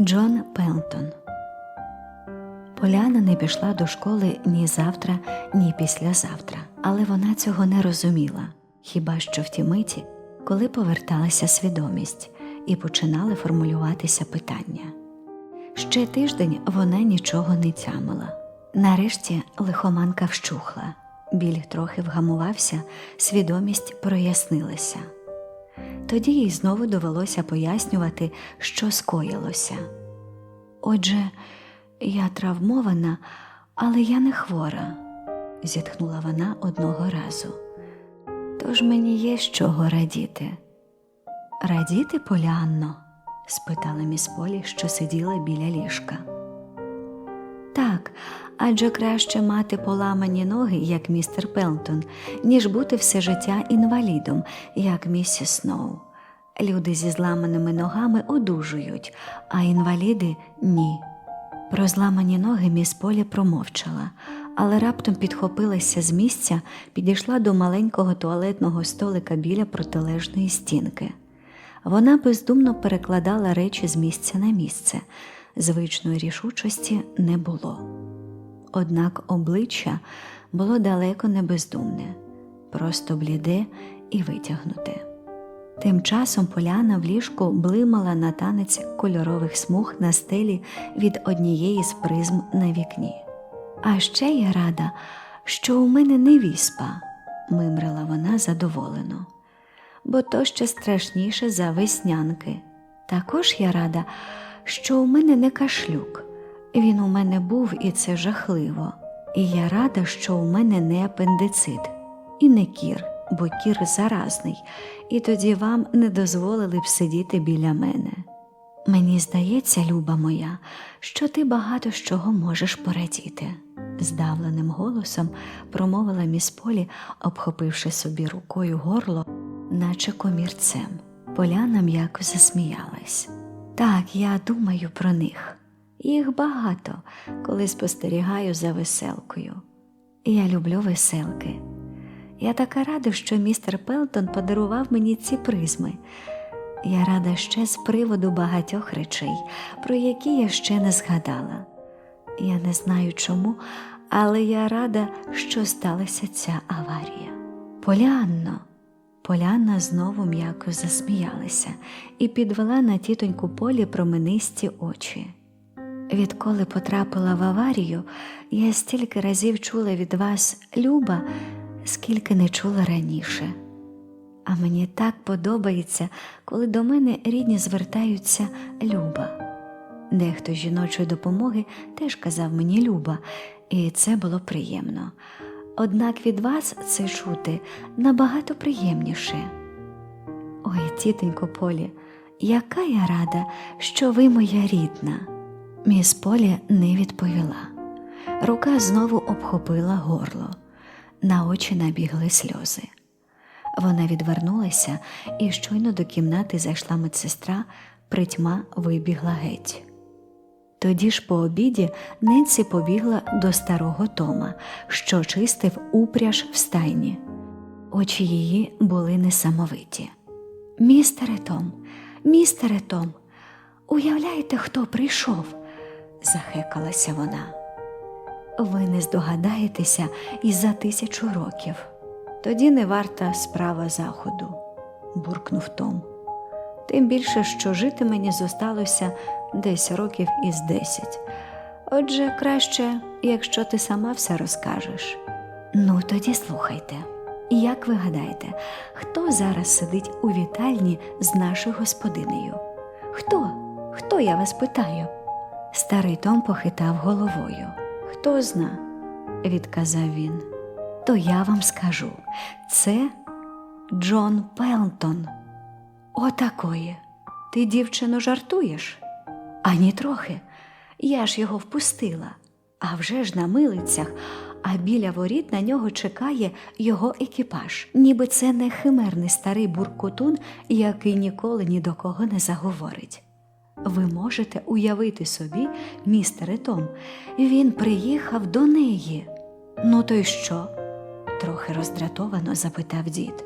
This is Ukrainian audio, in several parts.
Джон Пелтон Поляна не пішла до школи ні завтра, ні післязавтра, але вона цього не розуміла, хіба що в ті миті, коли поверталася свідомість і починали формулюватися питання. Ще тиждень вона нічого не тямила. Нарешті лихоманка вщухла, біль трохи вгамувався, свідомість прояснилася. Тоді їй знову довелося пояснювати, що скоїлося. Отже, я травмована, але я не хвора, зітхнула вона одного разу. Тож мені є з чого радіти. Радіти, Полянно? спитала міс Полі, що сиділа біля ліжка. Так, адже краще мати поламані ноги, як містер Пелтон, ніж бути все життя інвалідом, як місіс Сноу. Люди зі зламаними ногами одужують, а інваліди ні. Про зламані ноги міс Полі промовчала, але раптом підхопилася з місця, підійшла до маленького туалетного столика біля протилежної стінки. Вона бездумно перекладала речі з місця на місце, звичної рішучості не було. Однак обличчя було далеко не бездумне, просто бліде і витягнуте. Тим часом поляна в ліжку блимала на танець кольорових смуг на стелі від однієї з призм на вікні. А ще я рада, що у мене не віспа, мимрила вона задоволено, бо то ще страшніше за веснянки. Також я рада, що у мене не кашлюк. Він у мене був, і це жахливо. І я рада, що у мене не апендицит і не кір, бо кір заразний, і тоді вам не дозволили б сидіти біля мене. Мені здається, люба моя, що ти багато з чого можеш порадіти, здавленим голосом промовила міс Полі, обхопивши собі рукою горло, наче комірцем. Поляна м'яко засміялась. Так, я думаю про них. Їх багато, коли спостерігаю за веселкою. Я люблю веселки. Я така рада, що містер Пелтон подарував мені ці призми. Я рада ще з приводу багатьох речей, про які я ще не згадала. Я не знаю чому, але я рада, що сталася ця аварія. Полянно. Полянна знову м'яко засміялася і підвела на тітоньку полі променисті очі. Відколи потрапила в аварію, я стільки разів чула від вас, Люба, скільки не чула раніше. А мені так подобається, коли до мене рідні звертаються Люба. Дехто жіночої допомоги теж казав мені Люба, і це було приємно. Однак від вас це чути набагато приємніше. Ой, тітонько Полі, яка я рада, що ви моя рідна. Міс Полі не відповіла. Рука знову обхопила горло, на очі набігли сльози. Вона відвернулася і щойно до кімнати зайшла медсестра, притьма вибігла геть. Тоді ж по обіді Ненсі побігла до старого Тома, що чистив упряж в стайні. Очі її були несамовиті. Містере Том, містере Том, уявляєте, хто прийшов? захекалася вона. Ви не здогадаєтеся і за тисячу років. Тоді не варта справа заходу, буркнув Том. Тим більше, що жити мені зосталося десь років із десять. Отже, краще, якщо ти сама все розкажеш. Ну, тоді слухайте. Як ви гадаєте, хто зараз сидить у вітальні з нашою господинею? Хто? Хто я вас питаю? Старий Том похитав головою. Хто зна, відказав він. То я вам скажу це Джон Пелтон. Отакої. Ти, дівчино, жартуєш? Ані трохи. Я ж його впустила. А вже ж на милицях, а біля воріт на нього чекає його екіпаж, ніби це не химерний старий буркотун, який ніколи ні до кого не заговорить. Ви можете уявити собі, містере Том, він приїхав до неї. Ну, то й що? трохи роздратовано запитав дід.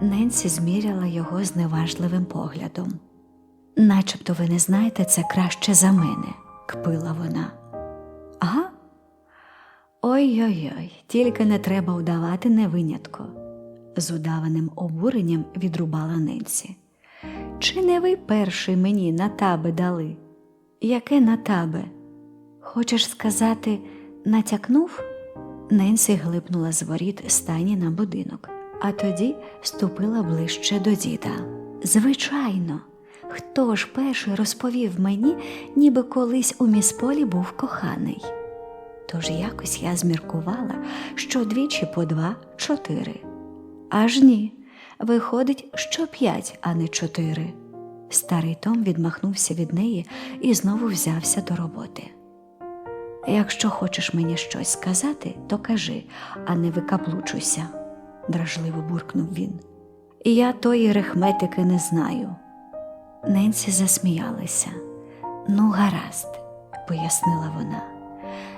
Ненсі зміряла його зневажливим поглядом. Начебто ви не знаєте це краще за мене, кпила вона. Ага. Ой-ой-ой, тільки не треба удавати невинятко, з удаваним обуренням відрубала Ненсі. Чи не ви перший мені на табе дали? Яке на табе? Хочеш сказати, натякнув? Ненсі глипнула з воріт стайні на будинок, а тоді ступила ближче до діда. Звичайно, хто ж перший розповів мені, ніби колись у місполі був коханий. Тож якось я зміркувала, що двічі по два чотири. Аж ні, виходить, що п'ять, а не чотири. Старий Том відмахнувся від неї і знову взявся до роботи. Якщо хочеш мені щось сказати, то кажи, а не викаплучуйся, дражливо буркнув він. Я тої рехметики не знаю. Ненсі засміялася. Ну, гаразд, пояснила вона.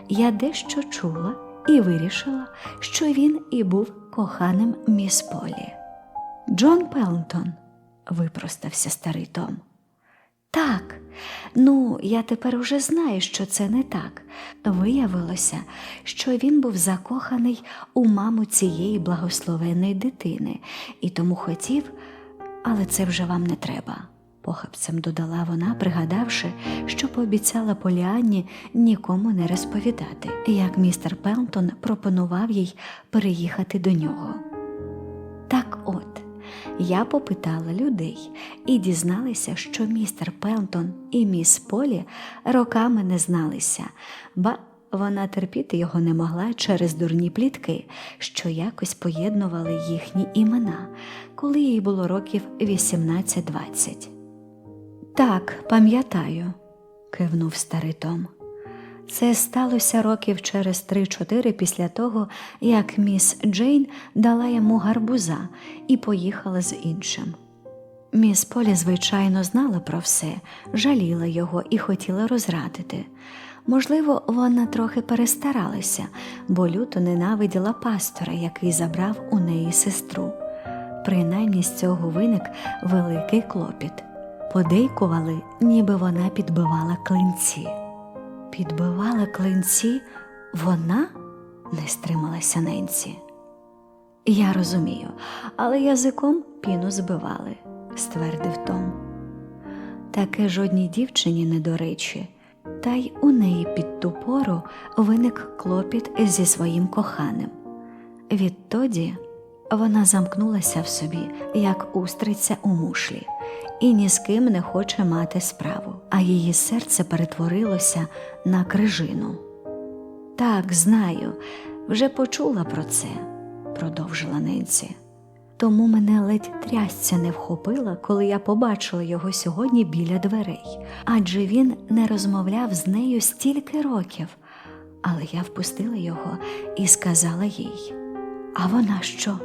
Я дещо чула і вирішила, що він і був коханим міс Полі. Джон Пелтон, випростався старий Том. Так, ну я тепер уже знаю, що це не так. Виявилося, що він був закоханий у маму цієї благословенної дитини і тому хотів, але це вже вам не треба, похапцем додала вона, пригадавши, що пообіцяла Поліанні нікому не розповідати, як містер Пелтон пропонував їй переїхати до нього. Я попитала людей і дізналася, що містер Пелтон і міс Полі роками не зналися, ба вона терпіти його не могла через дурні плітки, що якось поєднували їхні імена, коли їй було років 18-20. Так, пам'ятаю, кивнув старий Том. Це сталося років через 3-4 після того, як міс Джейн дала йому гарбуза і поїхала з іншим. Міс Полі, звичайно, знала про все, жаліла його і хотіла розрадити. Можливо, вона трохи перестаралася, бо люто ненавиділа пастора, який забрав у неї сестру. Принаймні з цього виник великий клопіт. Подейкували, ніби вона підбивала клинці. Підбивала клинці вона? не стрималася Ненсі. Я розумію, але язиком піну збивали, ствердив Том. Таке жодній дівчині не до речі, та й у неї під ту пору виник клопіт зі своїм коханим. Відтоді вона замкнулася в собі, як устриця у мушлі, і ні з ким не хоче мати справу, а її серце перетворилося на крижину. Так, знаю, вже почула про це, продовжила Ненсі. Тому мене ледь трясця не вхопила, коли я побачила його сьогодні біля дверей, адже він не розмовляв з нею стільки років. Але я впустила його і сказала їй. А вона що?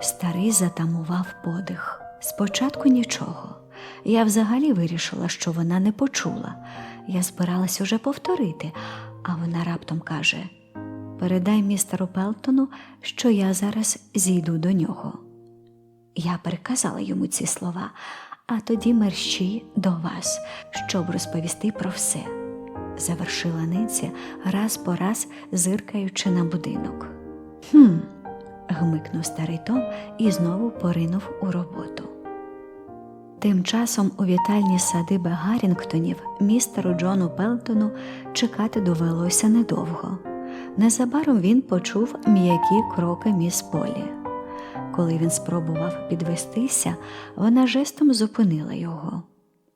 Старий затамував подих. Спочатку нічого. Я взагалі вирішила, що вона не почула. Я збиралась уже повторити, а вона раптом каже: Передай містеру Пелтону, що я зараз зійду до нього. Я переказала йому ці слова, а тоді мерщі до вас, щоб розповісти про все, завершила Ненсі, раз по раз зиркаючи на будинок. Хм, гмикнув старий Том і знову поринув у роботу. Тим часом у вітальні садиби Гаррінгтонів містеру Джону Пелтону чекати довелося недовго. Незабаром він почув м'які кроки міс Полі. Коли він спробував підвестися, вона жестом зупинила його.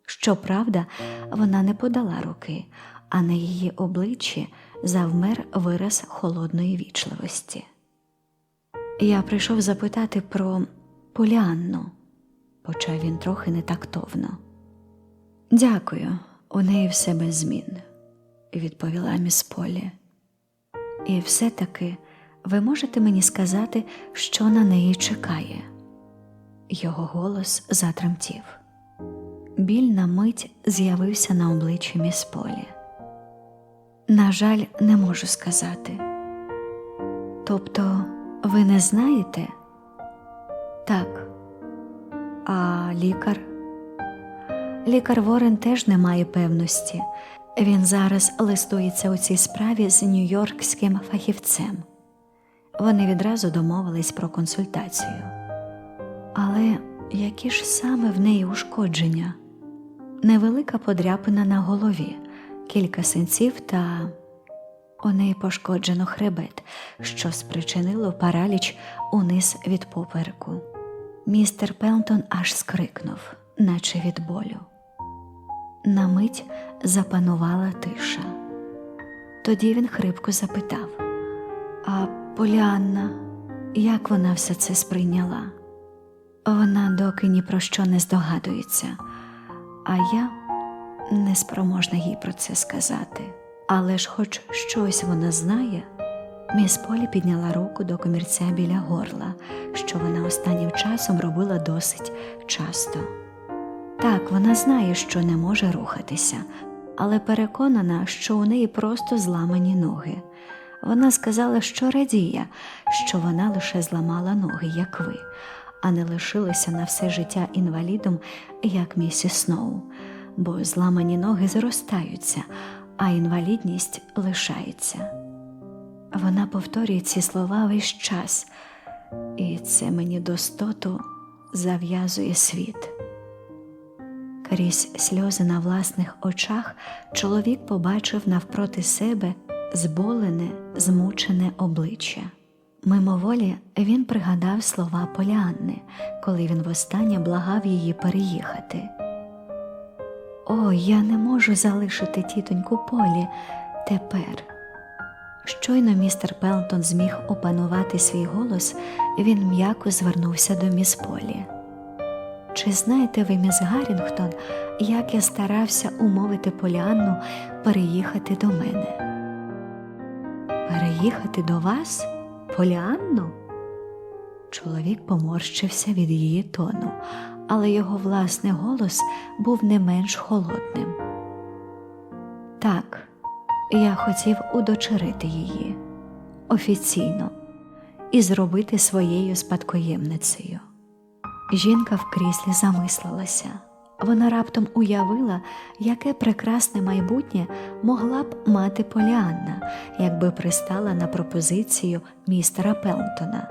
Щоправда, вона не подала руки, а на її обличчі завмер вираз холодної вічливості. Я прийшов запитати про Поліанну, почав він трохи нетактовно. Дякую, у неї все без змін, відповіла міс Полі. І все-таки ви можете мені сказати, що на неї чекає? Його голос затремтів. Біль на мить з'явився на обличчі міс Полі. На жаль, не можу сказати. Тобто, ви не знаєте? Так. А лікар? Лікар Ворен теж не має певності. Він зараз листується у цій справі з нью-йоркським фахівцем. Вони відразу домовились про консультацію. Але які ж саме в неї ушкодження? Невелика подряпина на голові, кілька синців та у неї пошкоджено хребет, що спричинило параліч униз від попереку. Містер Пелтон аж скрикнув, наче від болю. На мить запанувала тиша. Тоді він хрипко запитав: А Поліанна, як вона все це сприйняла? Вона доки ні про що не здогадується, а я неспроможна їй про це сказати. Але ж, хоч щось вона знає, міс Полі підняла руку до комірця біля горла, що вона останнім часом робила досить часто. Так, вона знає, що не може рухатися, але переконана, що у неї просто зламані ноги. Вона сказала, що радіє, що вона лише зламала ноги, як ви, а не лишилася на все життя інвалідом, як місіс Сноу, бо зламані ноги зростаються, а інвалідність лишається. Вона повторює ці слова весь час, і це мені достоту зав'язує світ. Крізь сльози на власних очах чоловік побачив навпроти себе зболене, змучене обличчя. Мимоволі він пригадав слова Поліанни, коли він востаннє благав її переїхати. О, я не можу залишити тітоньку Полі тепер. Щойно містер Пелтон зміг опанувати свій голос, він м'яко звернувся до міс Полі. Чи знаєте ви, міс Гаррінгтон, як я старався умовити Поліанну переїхати до мене? Переїхати до вас, Поліанну? Чоловік поморщився від її тону, але його власний голос був не менш холодним. Так, я хотів удочерити її офіційно і зробити своєю спадкоємницею. Жінка в кріслі замислилася. Вона раптом уявила, яке прекрасне майбутнє могла б мати Поліанна, якби пристала на пропозицію містера Пелтона.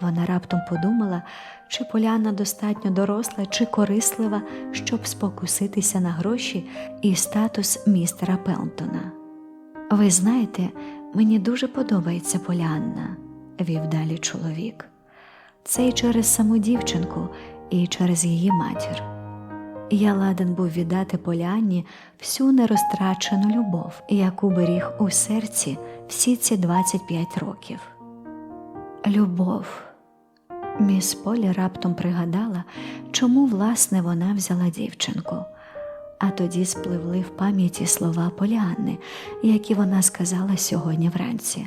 Вона раптом подумала, чи Поліанна достатньо доросла чи корислива, щоб спокуситися на гроші і статус містера Пелтона. Ви знаєте, мені дуже подобається Поліанна, вів далі чоловік. Це й через саму дівчинку, і через її матір. Я ладен був віддати Поліанні всю нерозтрачену любов, яку беріг у серці всі ці 25 років. Любов. Міс Полі раптом пригадала, чому власне вона взяла дівчинку, а тоді спливли в пам'яті слова Поліанни, які вона сказала сьогодні вранці.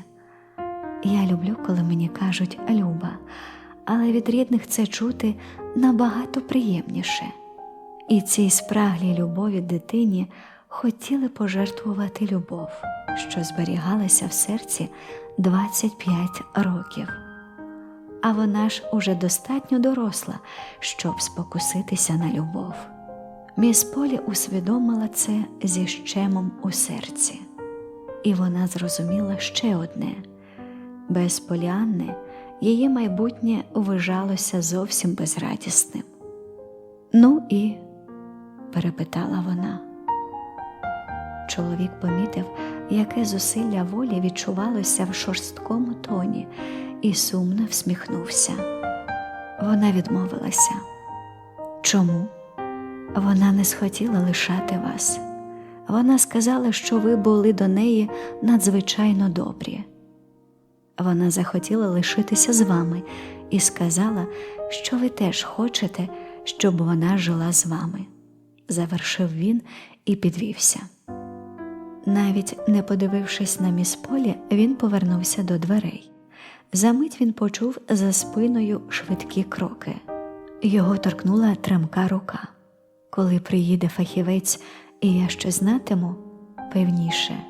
Я люблю, коли мені кажуть Люба, але від рідних це чути набагато приємніше. І цій спраглій любові дитині хотіли пожертвувати любов, що зберігалася в серці 25 років. А вона ж уже достатньо доросла, щоб спокуситися на любов. Міс Полі усвідомила це зі щемом у серці, і вона зрозуміла ще одне без Поліанни її майбутнє вважалося зовсім безрадісним. Ну і перепитала вона. Чоловік помітив, яке зусилля волі відчувалося в шорсткому тоні, і сумно всміхнувся. Вона відмовилася. Чому? Вона не схотіла лишати вас. Вона сказала, що ви були до неї надзвичайно добрі. Вона захотіла лишитися з вами і сказала, що ви теж хочете, щоб вона жила з вами завершив він і підвівся. Навіть не подивившись на міс Полі, він повернувся до дверей. Замить він почув за спиною швидкі кроки. Його торкнула тремка рука. Коли приїде фахівець, і я щось знатиму, певніше,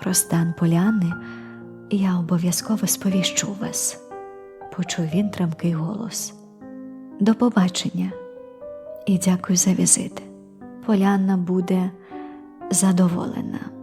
про стан поляни, я обов'язково сповіщу вас, почув він тремкий голос. До побачення і дякую за візит Поляна буде задоволена.